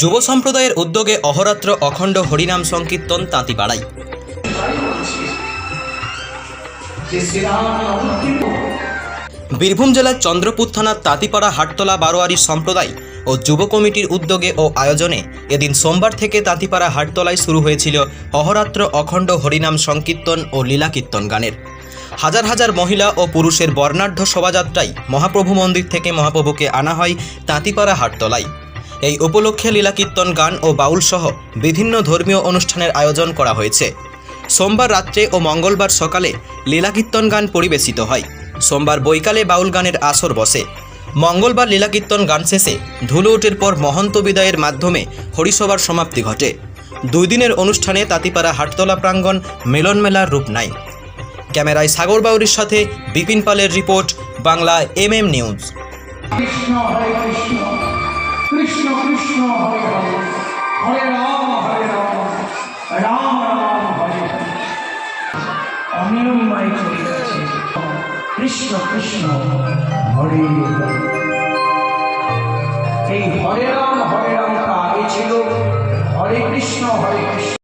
যুব সম্প্রদায়ের উদ্যোগে অহরাত্র অখণ্ড হরিনাম সংকীর্তন তাঁতিপাড়ায়। বীরভূম জেলার চন্দ্রপুর থানার তাঁতিপাড়া হাটতলা বারোয়ারি সম্প্রদায় ও যুব কমিটির উদ্যোগে ও আয়োজনে এদিন সোমবার থেকে তাঁতিপাড়া হাটতলায় শুরু হয়েছিল অহরাত্র অখণ্ড হরিনাম সংকীর্তন ও লীলা কীর্তন গানের। হাজার হাজার মহিলা ও পুরুষের বর্ণাঢ্য শোভাযাত্রায় মহাপ্রভু মন্দির থেকে মহাপ্রভুকে আনা হয় তাঁতিপাড়া হাটতলায়। এই উপলক্ষে লীলাকীর্তন গান ও বাউল সহ বিভিন্ন ধর্মীয় অনুষ্ঠানের আয়োজন করা হয়েছে। সোমবার রাত্রে ও মঙ্গলবার সকালে লীলাকীর্তন গান পরিবেশিত হয়। সোমবার বৈকালে বাউল গানের আসর বসে। মঙ্গলবার লীলাকীর্তন গান শেষে ধুলো উঠের পর মহন্ত বিদায়ের মাধ্যমে হরিসভার সমাপ্তি ঘটে। দুই দিনের অনুষ্ঠানে তাঁতিপাড়া হাটতলা প্রাঙ্গণ মিলন মেলার রূপ নেয়। ক্যামেরায় সাগর বাউরির সাথে বিপিন পালের report, Bangla M M news Hare Ram Hare Ram আগে ছিল। হরে কৃষ্ণ হরে কৃষ্ণ।